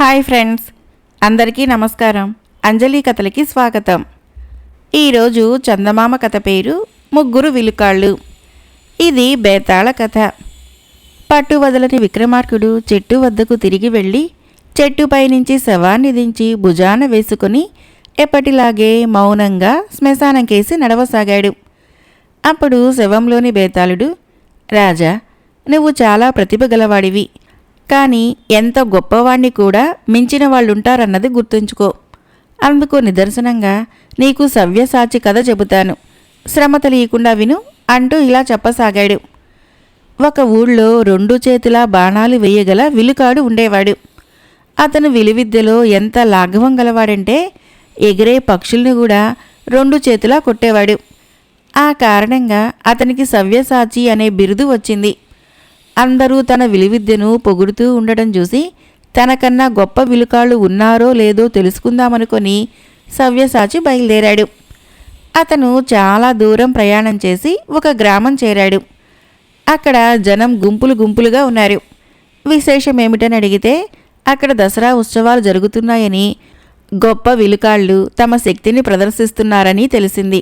Hi friends అందరికీ నమస్కారం. అంజలి కథలకి స్వాగతం. ఈరోజు చందమామ కథ పేరు ముగ్గురు విలుకాళ్ళు. ఇది బేతాళ కథ. పట్టు వదలని విక్రమార్కుడు చెట్టు వద్దకు తిరిగి వెళ్ళి చెట్టుపై నుంచి శవాన్ని దించి భుజాన వేసుకుని ఎప్పటిలాగే మౌనంగా శ్మశానం కేసి నడవసాగాడు. అప్పుడు శవంలోని బేతాళుడు రాజా నువ్వు చాలా ప్రతిభ గలవాడివి. కానీ ఎంత గొప్పవాణ్ణి కూడా మించిన వాళ్ళుంటారన్నది గుర్తుంచుకో. అందుకు నిదర్శనంగా నీకు సవ్యసాచి కథ చెబుతాను. శ్రమ తెలియకుండా విను అంటూ ఇలా చెప్పసాగాడు. ఒక ఊళ్ళో రెండు చేతుల బాణాలు వేయగల విలుకాడు ఉండేవాడు. అతను విలువిద్యలో ఎంత లాఘవం గలవాడంటే ఎగిరే పక్షుల్ని కూడా రెండు చేతులా కొట్టేవాడు. ఆ కారణంగా అతనికి సవ్యసాచి అనే బిరుదు వచ్చింది. అందరూ తన విలువిద్యను పొగుడుతూ ఉండటం చూసి తనకన్నా గొప్ప విలుకాళ్ళు ఉన్నారో లేదో తెలుసుకుందామనుకొని సవ్యసాచి బయలుదేరాడు. అతను చాలా దూరం ప్రయాణం చేసి ఒక గ్రామం చేరాడు. అక్కడ జనం గుంపులు గుంపులుగా ఉన్నారు. విశేషం ఏమిటని అడిగితే అక్కడ దసరా ఉత్సవాలు జరుగుతున్నాయని గొప్ప విలుకాళ్ళు తమ శక్తిని ప్రదర్శిస్తున్నారని తెలిసింది.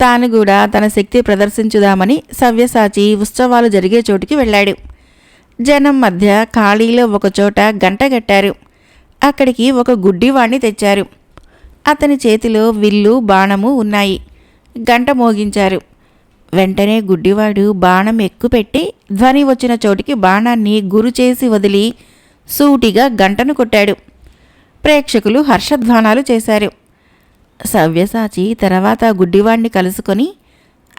తాను కూడా తన శక్తి ప్రదర్శించుదామని సవ్యసాచి ఉత్సవాలు జరిగే చోటికి వెళ్ళాడు. జనం మధ్య ఖాళీలో ఒకచోట గంట కట్టారు అక్కడికి ఒక గుడ్డివాణ్ణి తెచ్చారు. అతని చేతిలో విల్లు బాణము ఉన్నాయి. గంట మోగించారు. వెంటనే గుడ్డివాడు బాణం ఎక్కుపెట్టి ధ్వని వచ్చిన చోటికి బాణాన్ని గురు చేసి వదిలి సూటిగా గంటను కొట్టాడు. ప్రేక్షకులు హర్షధ్వానాలు చేశారు. సవ్యసాచి తర్వాత గుడ్డివాణ్ణి కలుసుకొని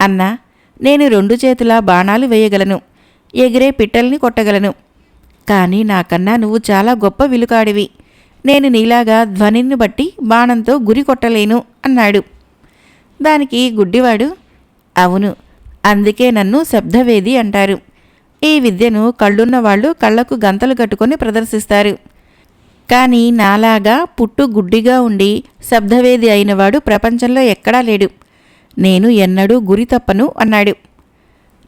అన్నా నేను రెండు చేతుల బాణాలు వేయగలను. ఎగిరే పిట్టల్ని కొట్టగలను. కానీ నాకన్నా నువ్వు చాలా గొప్ప విలుకాడివి. నేను నీలాగా ధ్వనిని బట్టి బాణంతో గురి కొట్టలేను అన్నాడు. దానికి గుడ్డివాడు అవును అందుకే నన్ను శబ్దవేది అంటారు. ఈ విద్యను కళ్ళున్న వాళ్ళు కళ్ళకు గంతలు కట్టుకొని ప్రదర్శిస్తారు. కానీ నాలాగా పుట్టు గుడ్డిగా ఉండి శబ్దవేది అయినవాడు ప్రపంచంలో ఎక్కడా లేడు. నేను ఎన్నడూ గురి తప్పను అన్నాడు.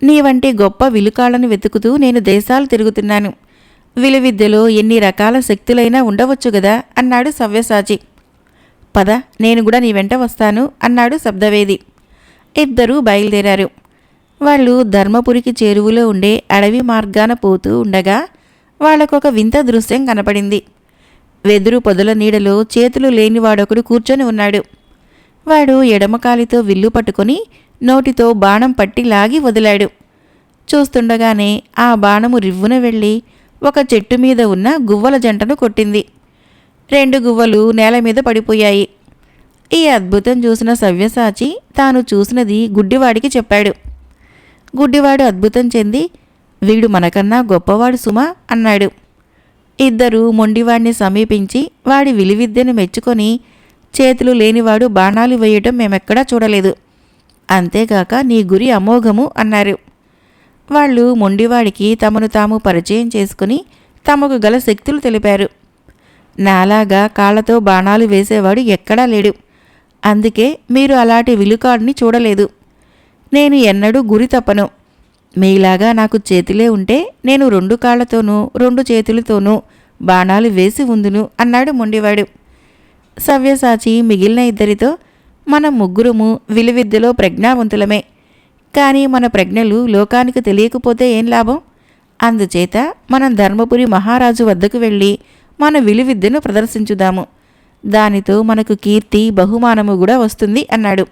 నీ వంటి గొప్ప విలుకాళ్ళను వెతుకుతూ నేను దేశాలు తిరుగుతున్నాను. విలువిద్యలో ఎన్ని రకాల శక్తులైనా ఉండవచ్చు గదా అన్నాడు సవ్యసాచి. పద నేను కూడా నీ వెంట వస్తాను అన్నాడు శబ్దవేది. ఇద్దరూ బయలుదేరారు. వాళ్ళు ధర్మపురికి చేరువులో ఉండే అడవి మార్గాన పోతూ ఉండగా వాళ్ళకొక వింత దృశ్యం కనపడింది. వెదురు పొదల నీడలో చేతులు లేనివాడొకడు కూర్చొని ఉన్నాడు. వాడు ఎడమకాలితో విల్లు పట్టుకొని నోటితో బాణం పట్టి లాగి వదిలాడు. చూస్తుండగానే ఆ బాణము రివ్వున వెళ్ళి ఒక చెట్టు మీద ఉన్న గువ్వల జంటను కొట్టింది. రెండు గువ్వలు నేల మీద పడిపోయాయి. ఈ అద్భుతం చూసిన సవ్యసాచి తాను చూసినది గుడ్డివాడికి చెప్పాడు. గుడ్డివాడు అద్భుతం చెంది వీడు మనకన్నా గొప్పవాడు సుమా అన్నాడు. ఇద్దరూ మొండివాణ్ణి సమీపించి వాడి విలువిద్యను మెచ్చుకొని చేతులు లేనివాడు బాణాలు వేయటం మేమెక్కడా చూడలేదు. అంతేగాక నీ గురి అమోఘము అన్నారు. వాళ్ళు మొండివాడికి తమను తాము పరిచయం చేసుకుని తమకు గల శక్తులు తెలిపారు. నాలాగా కాళ్ళతో బాణాలు వేసేవాడు ఎక్కడా లేడు. అందుకే మీరు అలాంటి విలుకాడిని చూడలేదు. నేను ఎన్నడూ గురి తప్పను. మీలాగా నాకు చేతులే ఉంటే నేను రెండు కాళ్ళతోనూ రెండు చేతులతోనూ బాణాలు వేసి ఉందును అన్నాడు మొండివాడు. సవ్యసాచి మిగిలిన ఇద్దరితో మన ముగ్గురము విలువిద్యలో ప్రజ్ఞావంతులమే. కానీ మన ప్రజ్ఞలు లోకానికి తెలియకపోతే ఏం లాభం? అందుచేత మనం ధర్మపురి మహారాజు వద్దకు వెళ్ళి మన విలువిద్యను ప్రదర్శించుదాము. దానితో మనకు కీర్తి బహుమానము కూడా వస్తుంది అన్నాడు.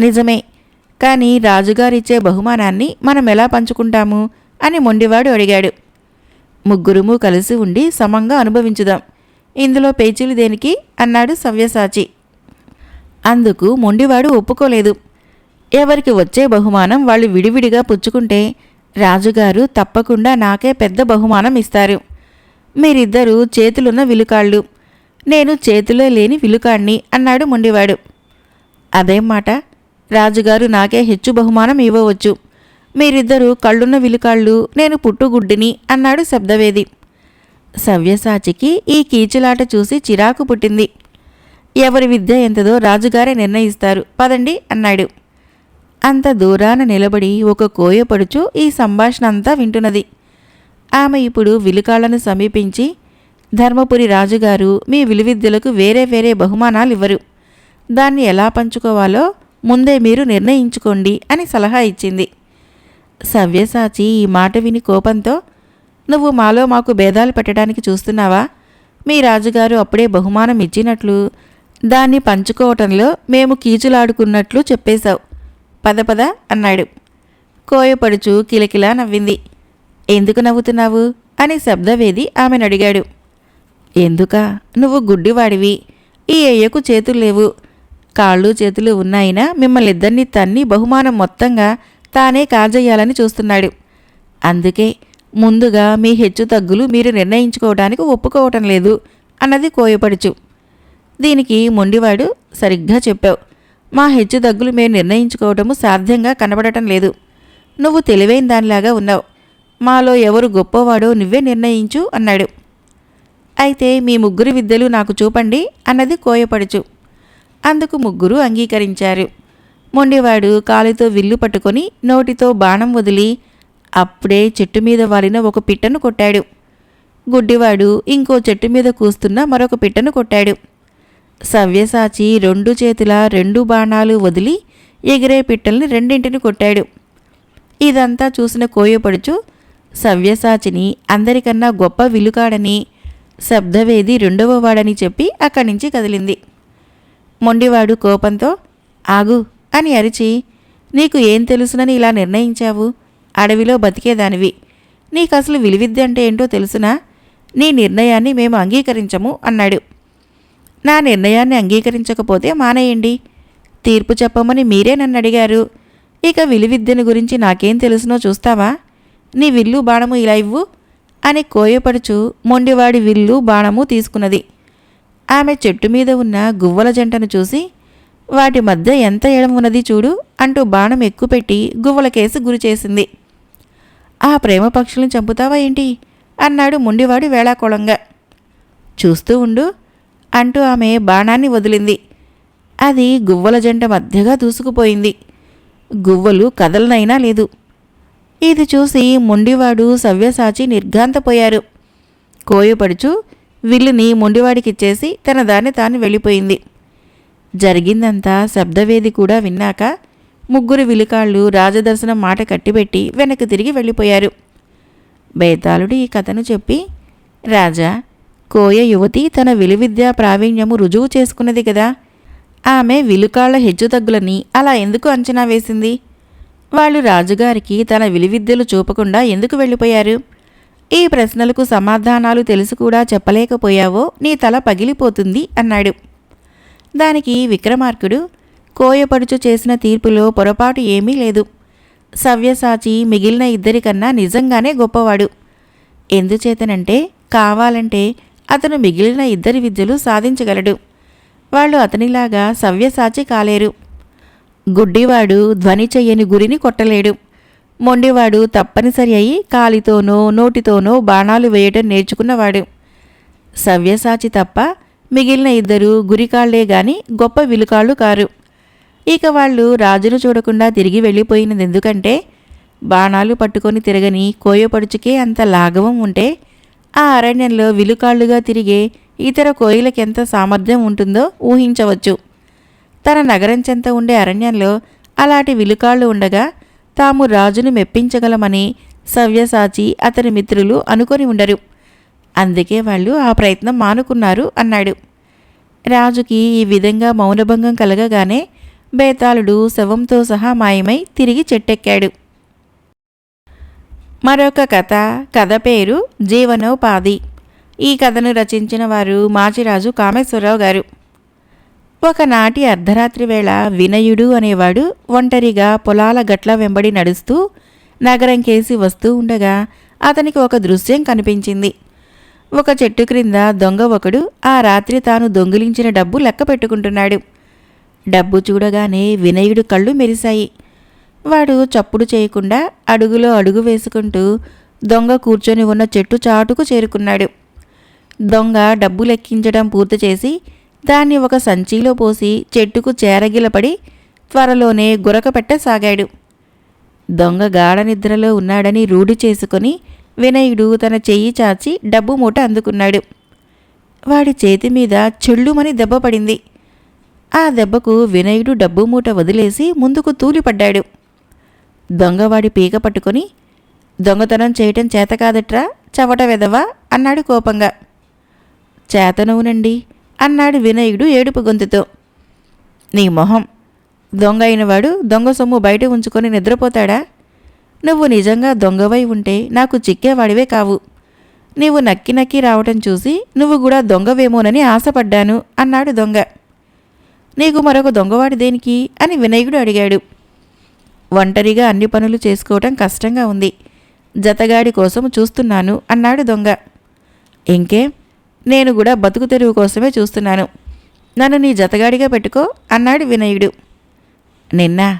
నిజమే కానీ రాజుగారిచ్చే బహుమానాన్ని మనం ఎలా పంచుకుంటాము? అని మొండివాడు అడిగాడు. ముగ్గురుము కలిసి ఉండి సమంగా అనుభవించుదాం. ఇందులో పేచీలు దేనికి? అన్నాడు సవ్యసాచి. అందుకు మొండివాడు ఒప్పుకోలేదు. ఎవరికి వచ్చే బహుమానం వాళ్ళు విడివిడిగా పుచ్చుకుంటే రాజుగారు తప్పకుండా నాకే పెద్ద బహుమానం ఇస్తారు. మీరిద్దరూ చేతులున్న విలుకాళ్ళు. నేను చేతిలో లేని విలుకాణ్ణి అన్నాడు మొండివాడు. అదేం మాట? రాజుగారు నాకే హెచ్చు బహుమానం ఇవ్వవచ్చు. మీరిద్దరూ కళ్ళున్న విలుకాళ్ళు నేను పుట్టుగుడ్డిని అన్నాడు శబ్దవేది. సవ్యసాచికి ఈ కీచులాట చూసి చిరాకు పుట్టింది. ఎవరి విద్య ఎంతదో రాజుగారే నిర్ణయిస్తారు. పదండి అన్నాడు. అంత దూరాన నిలబడి ఒక కోయపడుచు ఈ సంభాషణ అంతా వింటున్నది. ఆమె ఇప్పుడు విలుకాళ్ళను సమీపించి ధర్మపురి రాజుగారు మీ విలువిద్యలకు వేరే వేరే బహుమానాలు ఇవ్వరు దాన్ని ఎలా పంచుకోవాలో ముందే మీరు నిర్ణయించుకోండి అని సలహా ఇచ్చింది. సవ్యసాచి ఈ మాట విని కోపంతో నువ్వు మాలో మాకు భేదాలు పెట్టడానికి చూస్తున్నావా? మీ రాజుగారు అప్పుడే బహుమానం ఇచ్చినట్లు దాన్ని పంచుకోవటంలో మేము కీచులాడుకున్నట్లు చెప్పేశావు. పద పద అన్నాడు. కోయపడుచు కిలకిలా నవ్వింది. ఎందుకు నవ్వుతున్నావు? అని శబ్దవేది ఆమెను అడిగాడు ఎందుక? నువ్వు గుడ్డివాడివి. ఈ అయ్యకు చేతులు లేవు. కాళ్ళు చేతులు ఉన్నాయినా మిమ్మల్ని ఇద్దరిని తన్ని బహుమానం మొత్తంగా తానే కాజేయాలని చూస్తున్నాడు. అందుకే ముందుగా మీ హెచ్చు తగ్గులు మీరు నిర్ణయించుకోవడానికి ఒప్పుకోవటం లేదు అన్నది కోయపడుచు. దీనికి మొండివాడు సరిగ్గా చెప్పావు. మా హెచ్చు తగ్గులు మేము నిర్ణయించుకోవటము సాధ్యంగా కనబడటం లేదు. నువ్వు తెలివైన దానిలాగా ఉన్నావు. మాలో ఎవరు గొప్పవాడో నువ్వే నిర్ణయించు అన్నాడు. అయితే మీ ముగ్గురు విద్యలు నాకు చూపండి అన్నది కోయపడుచు. అందుకు ముగ్గురు అంగీకరించారు. మొండివాడు కాలితో విల్లు పట్టుకొని నోటితో బాణం వదిలి అప్పుడే చెట్టు మీద వాలిన ఒక పిట్టను కొట్టాడు. గుడ్డివాడు ఇంకో చెట్టు మీద కూస్తున్న మరొక పిట్టను కొట్టాడు. సవ్యసాచి రెండు చేతుల రెండు బాణాలు వదిలి ఎగిరే పిట్టల్ని రెండింటిని కొట్టాడు. ఇదంతా చూసిన కోయపడుచు సవ్యసాచిని అందరికన్నా గొప్ప విలుకాడని శబ్దవేది రెండవ వాడని చెప్పి అక్కడి నుంచి కదిలింది. మొండివాడు కోపంతో ఆగు అని అరిచి నీకు ఏం తెలుసునని ఇలా నిర్ణయించావు? అడవిలో బతికేదానివి. నీకసలు విలువిద్య అంటే ఏంటో తెలుసునా? నీ నిర్ణయాన్ని మేము అంగీకరించము అన్నాడు. నా నిర్ణయాన్ని అంగీకరించకపోతే మానేయండి. తీర్పు చెప్పమని మీరే నన్ను అడిగారు. ఇక విలువిద్యను గురించి నాకేం తెలుసునో చూస్తావా? నీ విల్లు బాణము ఇలా ఇవ్వు అని కోయపడుచు మొండివాడి విల్లు బాణము తీసుకున్నది. ఆమె చెట్టు మీద ఉన్న గువ్వల జంటను చూసి వాటి మధ్య ఎంత ఎడం ఉన్నది చూడు అంటూ బాణం ఎక్కుపెట్టి గువ్వలకేసి గురి చేసింది. ఆ ప్రేమ పక్షులను చంపుతావా ఏంటి? అన్నాడు ముండివాడు వేళాకోళంగా. చూస్తూ ఉండు అంటూ ఆమె బాణాన్ని వదిలింది. అది గువ్వల జంట మధ్యగా దూసుకుపోయింది. గువ్వలు కదలనైనా లేదు. ఇది చూసి ముండివాడు సవ్యసాచి నిర్ఘాంతపోయారు. కోయపడుచు విల్లుని మొండివాడికిచ్చేసి తన దాన్ని తాను వెళ్ళిపోయింది. జరిగిందంతా శబ్దవేది కూడా విన్నాక ముగ్గురు విలుకాళ్ళు రాజదర్శనం మాట కట్టిపెట్టి వెనక్కి తిరిగి వెళ్ళిపోయారు. బేతాళుడు ఈ కథను చెప్పి రాజా కోయ యువతి తన విలువిద్యా ప్రావీణ్యము రుజువు చేసుకున్నది కదా. ఆమె విలుకాళ్ళ హెచ్చుతగ్గులని అలా ఎందుకు అంచనా వేసింది? వాళ్ళు రాజుగారికి తన విలువిద్యలు చూపకుండా ఎందుకు వెళ్ళిపోయారు? ఈ ప్రశ్నలకు సమాధానాలు తెలుసు కూడా చెప్పలేకపోయావో నీ తల పగిలిపోతుంది అన్నాడు. దానికి విక్రమార్కుడు కోయపడుచు చేసిన తీర్పులో పొరపాటు ఏమీ లేదు. సవ్యసాచి మిగిలిన ఇద్దరికన్నా నిజంగానే గొప్పవాడు. ఎందుచేతనంటే కావాలంటే అతను మిగిలిన ఇద్దరి విద్యలు సాధించగలడు. వాళ్ళు అతనిలాగా సవ్యసాచి కాలేరు. గుడ్డివాడు ధ్వని చెయ్యని గురిని కొట్టలేడు. మొండివాడు తప్పనిసరి అయి కాలితోనో నోటితోనో బాణాలు వేయటం నేర్చుకున్నవాడు. సవ్యసాచి తప్ప మిగిలిన ఇద్దరు గురికాళ్ళే గాని గొప్ప విలుకాళ్ళు కారు. ఇక వాళ్ళు రాజును చూడకుండా తిరిగి వెళ్ళిపోయినది ఎందుకంటే బాణాలు పట్టుకొని తిరగని కోయపడుచుకే అంత లాఘవం ఉంటే ఆ అరణ్యంలో విలుకాళ్ళుగా తిరిగే ఇతర కోయిలకెంత సామర్థ్యం ఉంటుందో ఊహించవచ్చు. తన నగరం చెంత ఉండే అరణ్యంలో అలాంటి విలుకాళ్ళు ఉండగా తాము రాజును మెప్పించగలమని సవ్యసాచి అతని మిత్రులు అనుకొని ఉండరు. అందుకే వాళ్ళు ఆ ప్రయత్నం మానుకున్నారు అన్నాడు. రాజుకి ఈ విధంగా మౌనభంగం కలగగానే బేతాళుడు శవంతో సహా మాయమై తిరిగి చెట్టెక్కాడు. మరొక కథ కథ పేరు జీవనోపాధి. ఈ కథను రచించిన వారు మాచిరాజు కామేశ్వరరావు గారు. ఒకనాటి అర్ధరాత్రి వేళ వినయుడు అనేవాడు ఒంటరిగా పొలాల గట్ల వెంబడి నడుస్తూ నగరం కేసి వస్తూ ఉండగా అతనికి ఒక దృశ్యం కనిపించింది. ఒక చెట్టు క్రింద దొంగ ఒకడు ఆ రాత్రి తాను దొంగిలించిన డబ్బు లెక్క పెట్టుకుంటున్నాడు. డబ్బు చూడగానే వినయుడు కళ్ళు మెరిశాయి. వాడు చప్పుడు చేయకుండా అడుగులో అడుగు వేసుకుంటూ దొంగ కూర్చొని ఉన్న చెట్టు చాటుకు చేరుకున్నాడు. దొంగ డబ్బు లెక్కించడం పూర్తి చేసి దాన్ని ఒక సంచిలో పోసి చెట్టుకు చేరగిలపడి త్వరలోనే గురక పెట్టసాగాడు. దొంగ గాఢ నిద్రలో ఉన్నాడని రూఢి చేసుకొని వినయుడు తన చెయ్యి చాచి డబ్బు మూట అందుకున్నాడు. వాడి చేతి మీద చెళ్ళుమని దెబ్బ పడింది. ఆ దెబ్బకు వినయుడు డబ్బు మూట వదిలేసి ముందుకు తూలిపడ్డాడు. దొంగవాడి పీక పట్టుకొని దొంగతనం చేయటం చేత కాదట్రా చవట వెదవా? అన్నాడు కోపంగా. చేతనవునండి. అన్నాడు వినయుడు ఏడుపు గొంతుతో. నీ మొహం. దొంగ అయినవాడు దొంగ సొమ్ము బయట ఉంచుకొని నిద్రపోతాడా? నువ్వు నిజంగా దొంగవై ఉంటే నాకు చిక్కేవాడివే కావు. నీవు నక్కి నక్కి రావటం చూసి నువ్వు కూడా దొంగవేమోనని ఆశపడ్డాను అన్నాడు దొంగ. నీకు మరొక దొంగవాడు దేనికి? అని వినయుడు అడిగాడు. ఒంటరిగా అన్ని పనులు చేసుకోవటం కష్టంగా ఉంది. జతగాడి కోసం చూస్తున్నాను అన్నాడు దొంగ. ఇంకేం? నేను కూడా బతుకు తెరువు కోసమే చూస్తున్నాను. నన్ను నీ జతగాడిగా పెట్టుకో అన్నాడు వినయుడు. నిన్న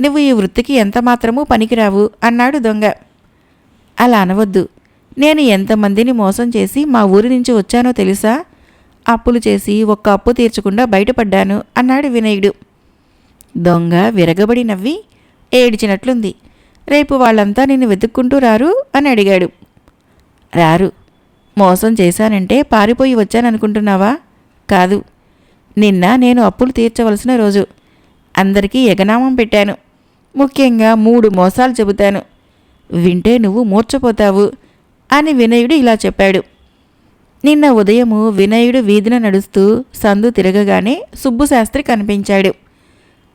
నువ్వు ఈ వృత్తికి ఎంత మాత్రమూ పనికిరావు అన్నాడు దొంగ. అలా అనవద్దు. నేను ఎంతమందిని మోసం చేసి మా ఊరి నుంచి వచ్చానో తెలుసా? అప్పులు చేసి ఒక్క అప్పు తీర్చకుండా బయటపడ్డాను అన్నాడు వినయుడు. దొంగ విరగబడి నవ్వి ఏడిచినట్లుంది. రేపు వాళ్ళంతా నిన్ను వెతుక్కుంటూ రారు అని అడిగాడు. రారు. మోసం చేశానంటే పారిపోయి వచ్చాననుకుంటున్నావా? కాదు. నిన్న నేను అప్పులు తీర్చవలసిన రోజు. అందరికీ ఎగనామం పెట్టాను. ముఖ్యంగా మూడు మోసాలు చెబుతాను. వింటే నువ్వు మూర్చపోతావు అని వినయుడు ఇలా చెప్పాడు. నిన్న ఉదయము వినయుడు వీధిన నడుస్తూ సందు తిరగగానే సుబ్బుశాస్త్రి కనిపించాడు.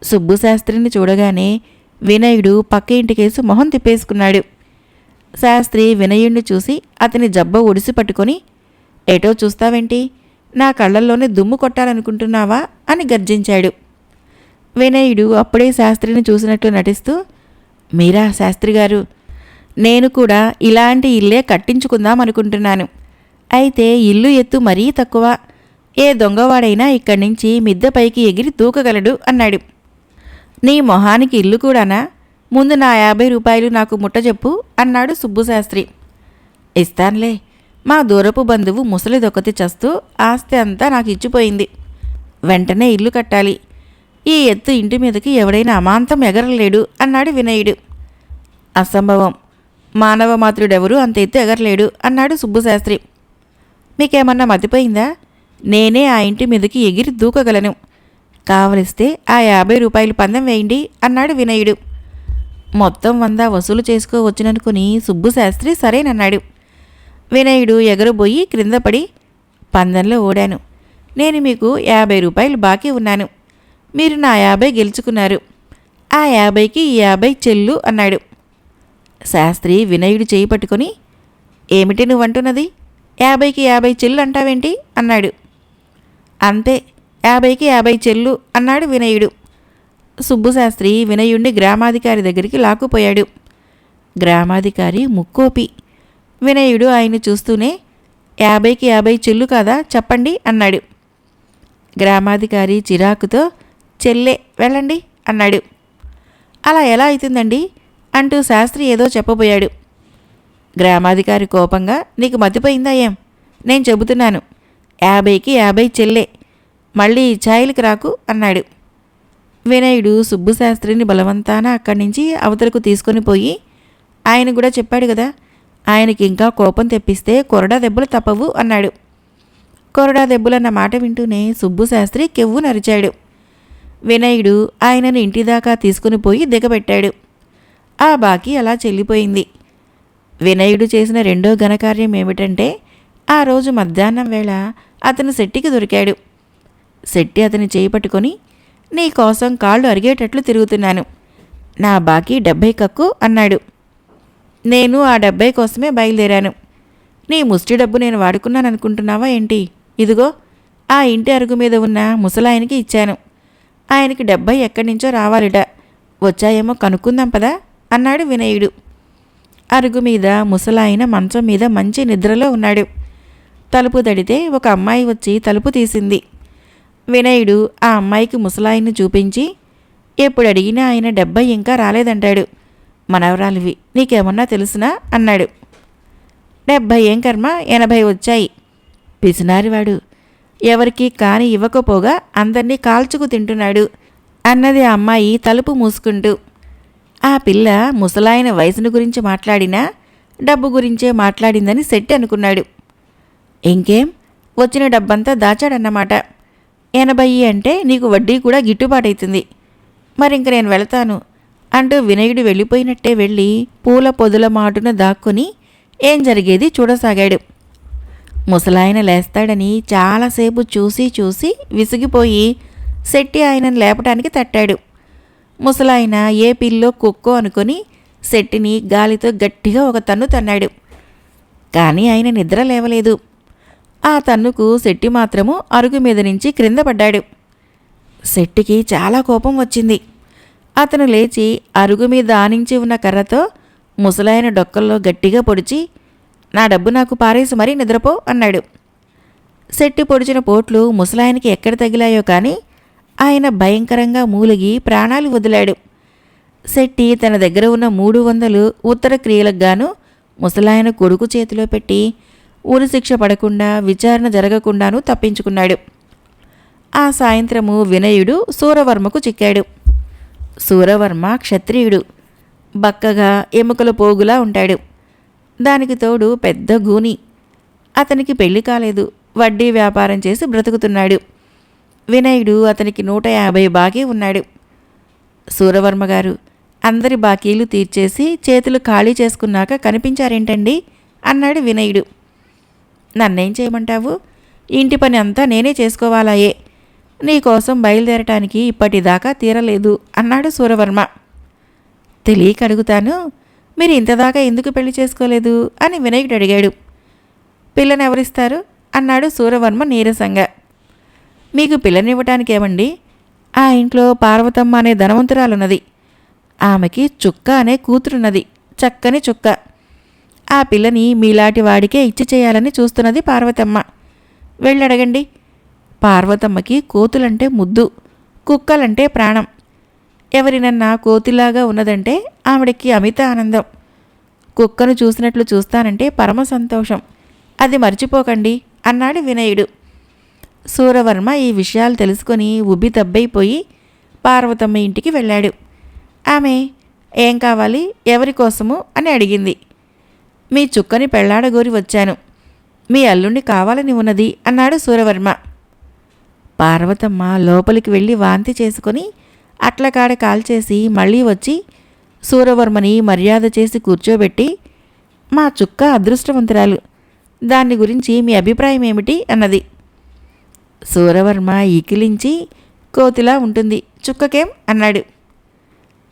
సుబ్బుశాస్త్రిని చూడగానే వినయుడు పక్క ఇంటికేసి మొహం తిప్పేసుకున్నాడు. శాస్త్రి వినయుణ్ణి చూసి అతని జబ్బ ఒడిసి పట్టుకొని ఏటో చూస్తావేంటి? నా కళ్ళల్లోనే దుమ్ము కొట్టాలనుకుంటున్నావా? అని గర్జించాడు. వినయుడు అప్పుడే శాస్త్రిని చూసినట్లు నటిస్తూ మీరా శాస్త్రి గారు నేను కూడా ఇలాంటి ఇల్లే కట్టించుకుందాం అనుకుంటున్నాను అయితే ఇల్లు ఎత్తు మరీ తక్కువ. ఏ దొంగవాడైనా ఇక్కడి నుంచి మిద్దె పైకి ఎగిరి దూకగలడు అన్నాడు. నీ మొహానికి ఇల్లు కూడానా? ముందు నా యాభై రూపాయలు నాకు ముట్టజెప్పు అన్నాడు సుబ్బుశాస్త్రి ఇస్తాన్లే. మా దూరపు బంధువు ముసలి దొక్కతి చస్తూ ఆస్తి అంతా నాకు ఇచ్చిపోయింది. వెంటనే ఇల్లు కట్టాలి. ఈ ఎత్తు ఇంటి మీదకి ఎవడైనా అమాంతం ఎగరలేడు అన్నాడు వినయుడు. అసంభవం. మానవ మాతృడెవరూ అంత ఎత్తు ఎగరలేడు అన్నాడు సుబ్బుశాస్త్రి మీకేమన్నా మతిపోయిందా? నేనే ఆ ఇంటి మీదకి ఎగిరి దూకగలను. కావలిస్తే ఆ యాభై రూపాయలు పందెం వేయండి అన్నాడు వినయుడు. మొత్తం వంద వసూలు చేసుకోవచ్చుననుకుని సుబ్బుశాస్త్రి సరేనన్నాడు. వినయుడు ఎగరబోయి క్రింద పడి పందెంలో ఓడాను. నేను మీకు యాభై రూపాయలు బాకీ ఉన్నాను. మీరు నా యాభై గెలుచుకున్నారు. ఆ యాభైకి యాభై చెల్లు అన్నాడు. శాస్త్రి వినయుడు చేయి పట్టుకొని ఏమిటి నువ్వంటున్నది? యాభైకి యాభై చెల్లు అంటావేంటి? అన్నాడు. అంతే యాభైకి యాభై చెల్లు అన్నాడు వినయుడు. సుబ్బుశాస్త్రి వినయుణ్ణి గ్రామాధికారి దగ్గరికి లాక్కుపోయాడు. గ్రామాధికారి ముక్కోపి. వినయుడు ఆయన్ని చూస్తూనే యాభైకి యాభై చెల్లు కాదా చెప్పండి అన్నాడు. గ్రామాధికారి చిరాకుతో చెల్లె వెళ్ళండి అన్నాడు. అలా ఎలా అవుతుందండి అంటూ శాస్త్రి ఏదో చెప్పబోయాడు. గ్రామాధికారి కోపంగా నీకు మతిపోయిందా ఏం? నేను చెబుతున్నాను. యాభైకి యాభై చెల్లె. మళ్ళీ ఛాయలకి రాకు అన్నాడు. వినయుడు సుబ్బుశాస్త్రిని బలవంతాన అక్కడి నుంచి అవతలకు తీసుకొని పోయి ఆయన కూడా చెప్పాడు కదా ఆయనకి ఇంకా కోపం తెప్పిస్తే కొరడా దెబ్బలు తప్పవు అన్నాడు. కొరడా దెబ్బలన్న మాట వింటూనే సుబ్బుశాస్త్రి కెవ్వు నరిచాడు. వినయుడు ఆయనను ఇంటిదాకా తీసుకుని పోయి దిగబెట్టాడు. ఆ బాకీ అలా చెల్లిపోయింది. వినయుడు చేసిన రెండో ఘనకార్యం ఏమిటంటే ఆ రోజు మధ్యాహ్నం వేళ అతను శెట్టికి దొరికాడు. శెట్టి అతని చేయి పట్టుకొని నీ కోసం కాళ్ళు అరిగేటట్లు తిరుగుతున్నాను. నా బాకీ డెబ్భై కక్కు అన్నాడు. నేను ఆ డెబ్భై కోసమే బయలుదేరాను. నీ ముష్టి డబ్బు నేను వాడుకున్నాను అనుకుంటున్నావా ఏంటి? ఇదిగో ఆ ఇంటి అరుగు మీద ఉన్న ముసలాయనకి ఇచ్చాను. ఆయనకి డెబ్భై ఎక్కడి నుంచో రావాలిట. వచ్చాయేమో కనుక్కుందాం పదా అన్నాడు వినయుడు. అరుగు మీద ముసలాయన మంచం మీద మంచి నిద్రలో ఉన్నాడు. తలుపు తడితే ఒక అమ్మాయి వచ్చి తలుపు తీసింది. వినయుడు ఆ అమ్మాయికి ముసలాయిని చూపించి ఎప్పుడు అడిగినా ఆయన డెబ్బై ఇంకా రాలేదంటాడు. మనవరాలివి నీకేమన్నా తెలుసునా? అన్నాడు. డెబ్బై ఏం కర్మ? ఎనభై వచ్చాయి. పిసినారివాడు ఎవరికి కాని ఇవ్వకపోగా అందర్నీ కాల్చుకు తింటున్నాడు అన్నది ఆ అమ్మాయి తలుపు మూసుకుంటూ. ఆ పిల్ల ముసలాయన వయసును గురించి మాట్లాడినా డబ్బు గురించే మాట్లాడిందని సెట్ అనుకున్నాడు ఇంకేం? వచ్చిన డబ్బంతా దాచాడన్నమాట. ఎనభై అంటే నీకు వడ్డీ కూడా గిట్టుబాటవుతుంది మరి ఇంక నేను వెళతాను అంటూ వినయుడు వెళ్ళిపోయినట్టే వెళ్ళి పూల పొదుల మాటున దాక్కుని ఏం జరిగేది చూడసాగాడు. ముసలాయన లేస్తాడని చాలాసేపు చూసి చూసి విసిగిపోయి శెట్టి ఆయనను లేపటానికి తట్టాడు. ముసలాయన ఏ పిల్లో కుక్కో అనుకొని శెట్టిని గాలితో గట్టిగా ఒక తన్ను తన్నాడు. కానీ ఆయన నిద్ర లేవలేదు. ఆ తన్నుకు శెట్టి మాత్రము అరుగు మీద నుంచి క్రింద పడ్డాడు. శెట్టికి చాలా కోపం వచ్చింది. అతను లేచి అరుగు మీద ఆనించి ఉన్న కర్రతో ముసలాయన డొక్కల్లో గట్టిగా పొడిచి నా డబ్బు నాకు పారేసి మరీ నిద్రపో అన్నాడు. శెట్టి పొడిచిన పోట్లు ముసలాయనకి ఎక్కడ తగిలాయో కానీ ఆయన భయంకరంగా మూలిగి ప్రాణాలు వదిలాడు. శెట్టి తన దగ్గర ఉన్న మూడు వందలు ఉత్తర క్రియలకు గాను ముసలాయన కొడుకు చేతిలో పెట్టి ఉరిశిక్ష పడకుండా విచారణ జరగకుండాను తప్పించుకున్నాడు. ఆ సాయంత్రము వినయుడు సూరవర్మకు చిక్కాడు. సూరవర్మ క్షత్రియుడు. బక్కగా ఎముకల పోగులా ఉంటాడు. దానికి తోడు పెద్ద గూని. అతనికి పెళ్ళి కాలేదు. వడ్డీ వ్యాపారం చేసి బ్రతుకుతున్నాడు. వినయుడు అతనికి నూట యాభై బాకీ ఉన్నాడు. సూరవర్మ గారు అందరి బాకీలు తీర్చేసి చేతులు ఖాళీ చేసుకున్నాక కనిపించారేంటండి? అన్నాడు వినయుడు. నన్నేం చేయమంటావు? ఇంటి పని అంతా నేనే చేసుకోవాలాయే. నీకోసం బయలుదేరటానికి ఇప్పటిదాకా తీరలేదు అన్నాడు సూరవర్మ. తెలియక అడుగుతాను మీరు ఇంతదాకా ఎందుకు పెళ్ళి చేసుకోలేదు? అని వినయుడు అడిగాడు. పిల్లని ఎవరిస్తారు? అన్నాడు సూరవర్మ నీరసంగా. మీకు పిల్లనివ్వటానికి ఏమండి ఆ ఇంట్లో పార్వతమ్మ అనే ధనవంతురాలున్నది. ఆమెకి చుక్క అనే కూతురున్నది. చక్కని చుక్క. ఆ పిల్లని మీలాంటి వాడికే ఇచ్చి చేయాలని చూస్తున్నది పార్వతమ్మ. వెళ్ళడగండి. పార్వతమ్మకి కోతులంటే ముద్దు కుక్కలంటే ప్రాణం. ఎవరినన్నా కోతిలాగా ఉన్నదంటే ఆవిడకి అమిత ఆనందం. కుక్కను చూసినట్లు చూస్తానంటే పరమ సంతోషం. అది మర్చిపోకండి అన్నాడు వినయుడు. సూరవర్మ ఈ విషయాలు తెలుసుకొని ఉబ్బి తబ్బైపోయి పార్వతమ్మ ఇంటికి వెళ్ళాడు. ఆమె ఏం కావాలి? ఎవరి కోసము? అని అడిగింది. మీ చుక్కని పెళ్ళాడగోరి వచ్చాను. మీ అల్లుణ్ణి కావాలని ఉన్నది అన్నాడు సూరవర్మ. పార్వతమ్మ లోపలికి వెళ్ళి వాంతి చేసుకొని అట్లకాడ కాల్చేసి మళ్ళీ వచ్చి సూరవర్మని మర్యాద చేసి కూర్చోబెట్టి మా చుక్క అదృష్టవంతురాలు దాని గురించి మీ అభిప్రాయం ఏమిటి అన్నది. సూరవర్మ ఈకిలించి కోతిలా ఉంటుంది చుక్కకేం? అన్నాడు.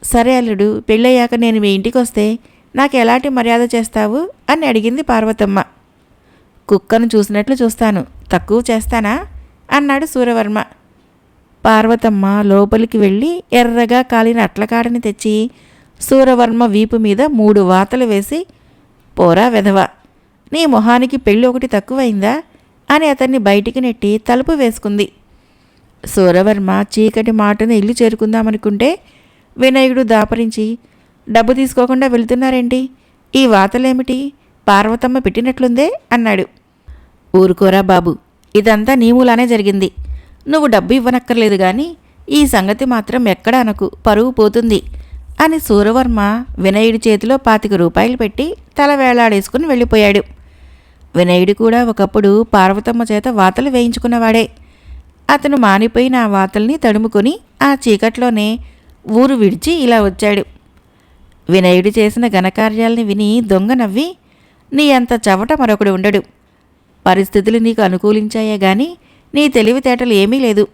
సరే అల్లుడు పెళ్ళయ్యాక నేను మీ ఇంటికి వస్తే నాకు ఎలాంటి మర్యాద చేస్తావు? అని అడిగింది పార్వతమ్మ. కుక్కను చూసినట్లు చూస్తాను. తక్కువ చేస్తానా? అన్నాడు సూర్యవర్మ పార్వతమ్మ లోపలికి వెళ్ళి ఎర్రగా కాలిన అట్లకాడని తెచ్చి సూరవర్మ వీపు మీద మూడు వాతలు వేసి పోరా వెధవ నీ మొహానికి పెళ్ళి ఒకటి తక్కువైందా? అని అతన్ని బయటికి నెట్టి తలుపు వేసుకుంది. సూరవర్మ చీకటి మాటను ఇల్లు చేరుకుందామనుకుంటే వినయుడు దాపరించి డబ్బు తీసుకోకుండా వెళ్తున్నారేంటి? ఈ వాతలేమిటి పార్వతమ్మ పెట్టినట్లుందే అన్నాడు. ఊరుకోరా బాబు ఇదంతా నీములానే జరిగింది. నువ్వు డబ్బు ఇవ్వనక్కర్లేదు గాని ఈ సంగతి మాత్రం ఎక్కడ అనకు పరువు పోతుంది అని సూరవర్మ వినయుడి చేతిలో పాతిక రూపాయలు పెట్టి తల వేలాడేసుకుని వెళ్ళిపోయాడు. వినయుడు కూడా ఒకప్పుడు పార్వతమ్మ చేత వాతలు వేయించుకున్నవాడే. అతను మానిపోయిన ఆ వాతల్ని తడుముకొని ఆ చీకట్లోనే ఊరు విడిచి ఇలా వచ్చాడు. వినయుడు చేసిన ఘనకార్యాల్ని విని దొంగ నవ్వి నీ అంత చవట మరొకడు ఉండడు. పరిస్థితులు నీకు అనుకూలించాయే గాని నీ తెలివితేటలు ఏమీ లేదు.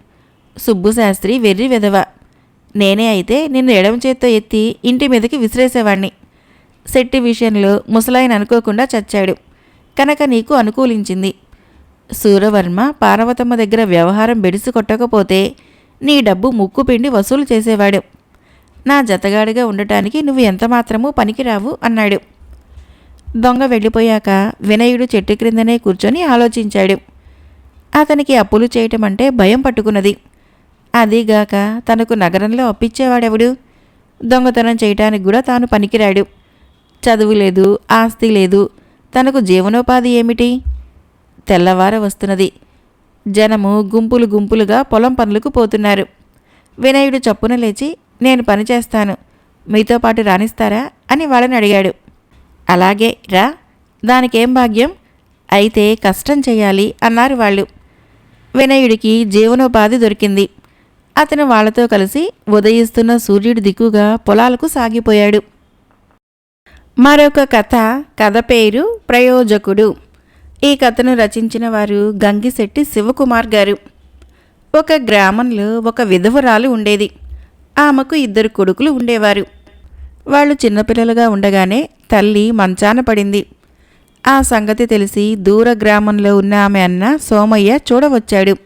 సుబ్బుశాస్త్రి వెర్రి వెదవ నేనే అయితే నిన్ను ఎడమ చేత్తో ఎత్తి ఇంటి మీదకి విసిరేసేవాణ్ణి. శెట్టి విషయంలో ముసలాయన అనుకోకుండా చచ్చాడు. కనుక నీకు అనుకూలించింది. సూరవర్మ పార్వతమ్మ దగ్గర వ్యవహారం బెడిసి కొట్టకపోతే నీ డబ్బు ముక్కుపిండి వసూలు చేసేవాడు. నా జతగాడిగా ఉండటానికి నువ్వు ఎంతమాత్రమూ పనికిరావు అన్నాడు. దొంగ వెళ్ళిపోయాక వినయుడు చెట్టు క్రిందనే కూర్చొని ఆలోచించాడు. అతనికి అప్పులు చేయటం అంటే భయం పట్టుకున్నది. అదీగాక తనకు నగరంలో అప్పిచ్చేవాడెవడు? దొంగతనం చేయటానికి కూడా తాను పనికిరాడు. చదువు లేదు ఆస్తి లేదు తనకు జీవనోపాధి ఏమిటి? తెల్లవార వస్తున్నది. జనము గుంపులు గుంపులుగా పొలం పనులకు పోతున్నారు. వినయుడు చప్పున లేచి నేను పని చేస్తాను. మీతో పాటు రాణిస్తారా? అని వాళ్ళని అడిగాడు. అలాగే రా. దానికేం భాగ్యం? అయితే కష్టం చేయాలి అన్నారు వాళ్ళు. వినయుడికి జీవనోపాధి దొరికింది. అతను వాళ్ళతో కలిసి ఉదయిస్తున్న సూర్యుడి దిక్కుగా పొలాలకు సాగిపోయాడు. మరొక కథ కథ పేరు ప్రయోజకుడు. ఈ కథను రచించిన వారు గంగిశెట్టి శివకుమార్ గారు. ఒక గ్రామంలో ఒక విధవరాలు ఉండేది. ఆమెకు ఇద్దరు కొడుకులు ఉండేవారు. వాళ్ళు చిన్నపిల్లలుగా ఉండగానే తల్లి మంచాన పడింది. ఆ సంగతి తెలిసి దూర గ్రామంలో ఉన్న ఆమె అన్న సోమయ్య చూడవచ్చాడు.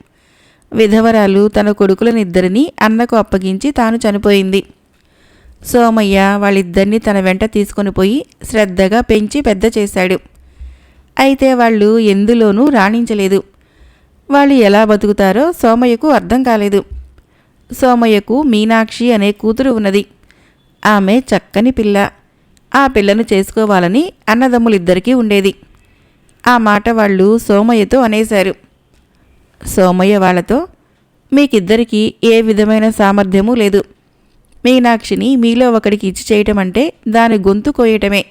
విధవరాలు తన కొడుకులనిద్దరినీ అన్నకు అప్పగించి తాను చనిపోయింది. సోమయ్య వాళ్ళిద్దరినీ తన వెంట తీసుకొని పోయి శ్రద్ధగా పెంచి పెద్ద చేశాడు. అయితే వాళ్ళు ఎందులోనూ రాణించలేదు. వాళ్ళు ఎలా బతుకుతారో సోమయ్యకు అర్థం కాలేదు. సోమయ్యకు మీనాక్షి అనే కూతురు ఉన్నది. ఆమె చక్కని పిల్ల. ఆ పిల్లను చేసుకోవాలని అన్నదమ్ములిద్దరికీ ఉండేది. ఆ మాట వాళ్ళు సోమయ్యతో అనేశారు. సోమయ్య వాళ్ళతో మీకిద్దరికీ ఏ విధమైన సామర్థ్యమూ లేదు. మీనాక్షిని మీలో ఒకడికి ఇచ్చి చేయటం అంటే దాని గొంతు కోయటమే.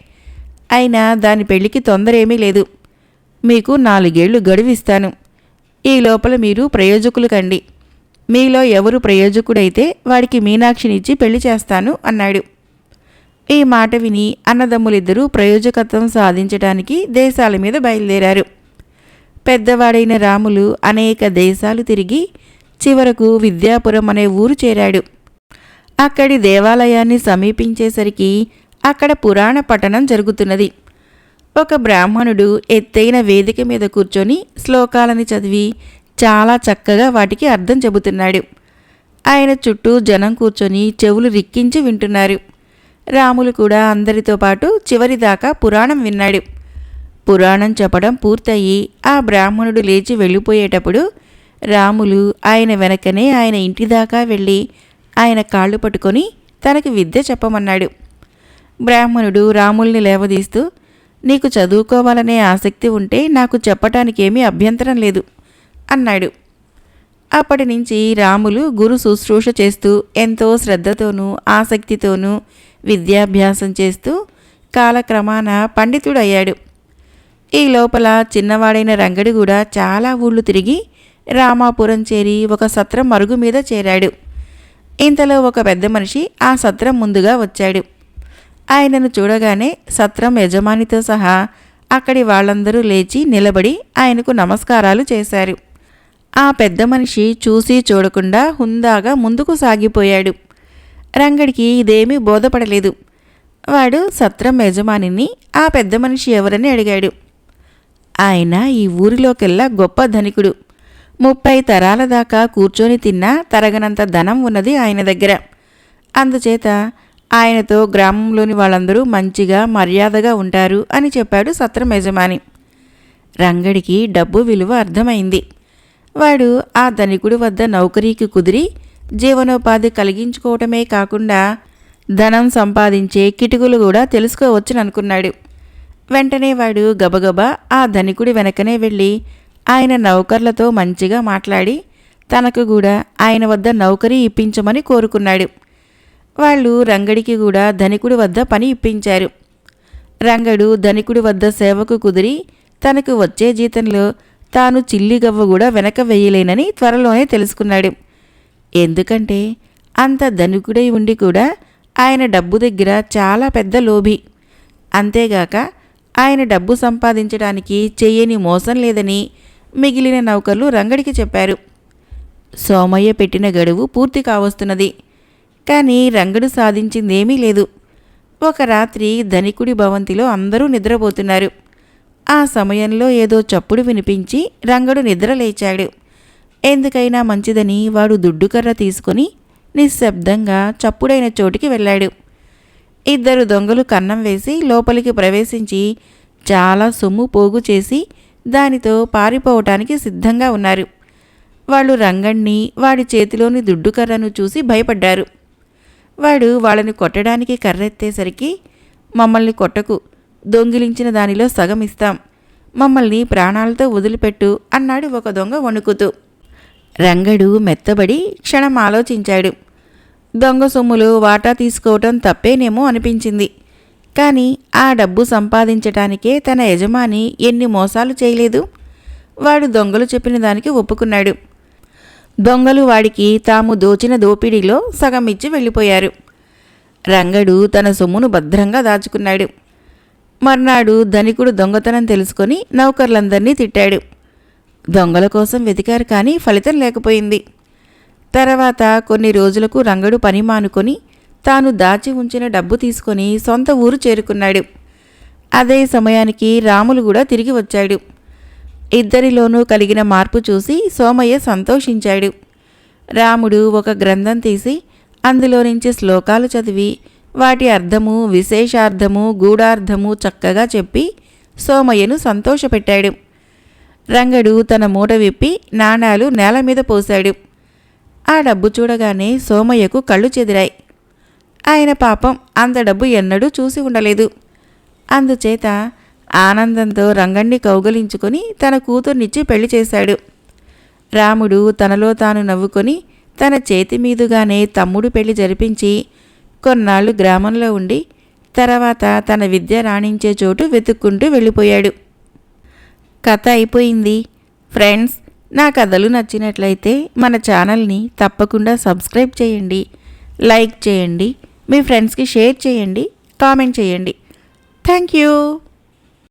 అయినా దాని పెళ్ళికి తొందర ఏమీ లేదు. మీకు నాలుగేళ్ళు గడువిస్తాను ఈ లోపల మీరు ప్రయోజకులు కండి. మీలో ఎవరు ప్రయోజకుడైతే వాడికి మీనాక్షినిచ్చి పెళ్ళి చేస్తాను అన్నాడు. ఈ మాట విని అన్నదమ్ములిద్దరూ ప్రయోజకత్వం సాధించడానికి దేశాల మీద బయలుదేరారు. పెద్దవాడైన రాములు అనేక దేశాలు తిరిగి చివరకు విద్యాపురం అనే ఊరు చేరాడు. అక్కడి దేవాలయాన్ని సమీపించేసరికి అక్కడ పురాణ పఠనం జరుగుతున్నది. ఒక బ్రాహ్మణుడు ఎత్తైన వేదిక మీద కూర్చొని శ్లోకాలని చదివి చాలా చక్కగా వాటికి అర్థం చెబుతున్నాడు. ఆయన చుట్టూ జనం కూర్చొని చెవులు రిక్కించి వింటున్నారు. రాములు కూడా అందరితో పాటు చివరిదాకా పురాణం విన్నాడు. పురాణం చెప్పడం పూర్తయి ఆ బ్రాహ్మణుడు లేచి వెళ్ళిపోయేటప్పుడు రాములు ఆయన వెనకనే ఆయన ఇంటి దాకా వెళ్ళి ఆయన కాళ్ళు పట్టుకొని తనకి విద్య చెప్పమన్నాడు. బ్రాహ్మణుడు రాముల్ని లేవదీస్తూ నీకు చదువుకోవాలనే ఆసక్తి ఉంటే నాకు చెప్పటానికేమీ అభ్యంతరం లేదు. అన్నాడు. అప్పటి నుంచి రాములు గురు శుశ్రూష చేస్తూ ఎంతో శ్రద్ధతోనూ ఆసక్తితోనూ విద్యాభ్యాసం చేస్తూ కాలక్రమాన పండితుడయ్యాడు. ఈ లోపల చిన్నవాడైన రంగడి కూడా చాలా ఊళ్ళు తిరిగి రామాపురం చేరి ఒక సత్రం మరుగు మీద చేరాడు. ఇంతలో ఒక పెద్ద మనిషి ఆ సత్రం ముందుగా వచ్చాడు. ఆయనను చూడగానే సత్రం యజమానితో సహా అక్కడి వాళ్ళందరూ లేచి నిలబడి ఆయనకు నమస్కారాలు చేశారు. ఆ పెద్ద మనిషి చూసి చూడకుండా హుందాగా ముందుకు సాగిపోయాడు. రంగడికి ఇదేమీ బోధపడలేదు. వాడు సత్రం యజమానిని ఆ పెద్ద మనిషి ఎవరని అడిగాడు. ఆయన ఈ ఊరిలోకెల్లా గొప్ప ధనికుడు. ముప్పై తరాల దాకా కూర్చొని తిన్నా తరగనంత ధనం ఉన్నది ఆయన దగ్గర. అందుచేత ఆయనతో గ్రామంలోని వాళ్ళందరూ మంచిగా మర్యాదగా ఉంటారు అని చెప్పాడు సత్రం యజమాని. రంగడికి డబ్బు విలువ అర్థమైంది. వాడు ఆ ధనికుడి వద్ద నౌకరీకి కుదిరి జీవనోపాధి కలిగించుకోవటమే కాకుండా ధనం సంపాదించే కిటుకులు కూడా తెలుసుకోవచ్చుననుకున్నాడు. వెంటనే వాడు గబగబా ఆ ధనికుడి వెనకనే వెళ్ళి ఆయన నౌకర్లతో మంచిగా మాట్లాడి తనకు కూడా ఆయన వద్ద నౌకరీ ఇప్పించమని కోరుకున్నాడు. వాళ్ళు రంగడికి కూడా ధనికుడి వద్ద పని ఇప్పించారు. రంగడు ధనికుడి వద్ద సేవకు కుదిరి తనకు వచ్చే జీతంలో తాను చిల్లిగవ్వ కూడా వెనక వేయలేనని త్వరలోనే తెలుసుకున్నాడు. ఎందుకంటే అంత ధనికుడై ఉండి కూడా ఆయన డబ్బు దగ్గర చాలా పెద్ద లోభి. అంతేగాక ఆయన డబ్బు సంపాదించడానికి చేయని మోసం లేదని మిగిలిన నౌకర్లు రంగడికి చెప్పారు. సోమయ్య పెట్టిన గడువు పూర్తి కావస్తున్నది. కానీ రంగడు సాధించిందేమీ లేదు. ఒక రాత్రి ధనికుడి భవంతిలో అందరూ నిద్రపోతున్నారు. ఆ సమయంలో ఏదో చప్పుడు వినిపించి రంగడు నిద్రలేచాడు ఎందుకైనా మంచిదని వాడు దుడ్డుకర్ర తీసుకొని నిశ్శబ్దంగా చప్పుడైన చోటికి వెళ్ళాడు. ఇద్దరు దొంగలు కన్నం వేసి లోపలికి ప్రవేశించి చాలా సొమ్ము పోగు చేసి దానితో పారిపోవటానికి సిద్ధంగా ఉన్నారు. వాళ్ళు రంగణ్ణి వాడి చేతిలోని దుడ్డుకర్రను చూసి భయపడ్డారు. వాడు వాళ్ళని కొట్టడానికి కర్రెత్తేసరికి మమ్మల్ని కొట్టకు దొంగిలించిన దానిలో సగం ఇస్తాం. మమ్మల్ని ప్రాణాలతో వదిలిపెట్టు అన్నాడు ఒక దొంగ వణుకుతూ. రంగడు మెత్తబడి క్షణం ఆలోచించాడు. దొంగ సొమ్ములు వాటా తీసుకోవటం తప్పేనేమో అనిపించింది. కానీ ఆ డబ్బు సంపాదించటానికే తన యజమాని ఎన్ని మోసాలు చేయలేదు. వాడు దొంగలు చెప్పిన దానికి ఒప్పుకున్నాడు. దొంగలు వాడికి తాము దోచిన దోపిడీలో సగం ఇచ్చి వెళ్ళిపోయారు. రంగడు తన సొమ్మును భద్రంగా దాచుకున్నాడు. మర్నాడు ధనికుడు దొంగతనం తెలుసుకొని నౌకర్లందరినీ తిట్టాడు. దొంగల కోసం వెతికారు కానీ ఫలితం లేకపోయింది. తర్వాత కొన్ని రోజులకు రంగడు పని మానుకొని తాను దాచి ఉంచిన డబ్బు తీసుకొని సొంత ఊరు చేరుకున్నాడు. అదే సమయానికి రాములు కూడా తిరిగి వచ్చాడు. ఇద్దరిలోనూ కలిగిన మార్పు చూసి సోమయ్య సంతోషించాడు. రాముడు ఒక గ్రంథం తీసి అందులో నుంచి శ్లోకాలు చదివి వాటి అర్థము విశేషార్థము గూఢార్థము చక్కగా చెప్పి సోమయ్యను సంతోషపెట్టాడు. రంగడు తన మూట విప్పి నాణాలు నేల మీద పోశాడు. ఆ డబ్బు చూడగానే సోమయ్యకు కళ్ళు చెదిరాయి. ఆయన పాపం అంత డబ్బు ఎన్నడూ చూసి ఉండలేదు. అందుచేత ఆనందంతో రంగణ్ణి కౌగలించుకొని తన కూతుర్నిచ్చి పెళ్ళి చేశాడు. రాముడు తనలో తాను నవ్వుకొని తన చేతి మీదుగానే తమ్ముడు పెళ్ళి జరిపించి కొన్నాళ్ళు గ్రామంలో ఉండి తర్వాత తన విద్య రాణించే చోటు వెతుక్కుంటూ వెళ్ళిపోయాడు. కథ అయిపోయింది. ఫ్రెండ్స్ నా కథలు నచ్చినట్లయితే మన ఛానల్ని తప్పకుండా సబ్స్క్రైబ్ చేయండి లైక్ చేయండి మీ ఫ్రెండ్స్కి షేర్ చేయండి కామెంట్ చేయండి. Thank you!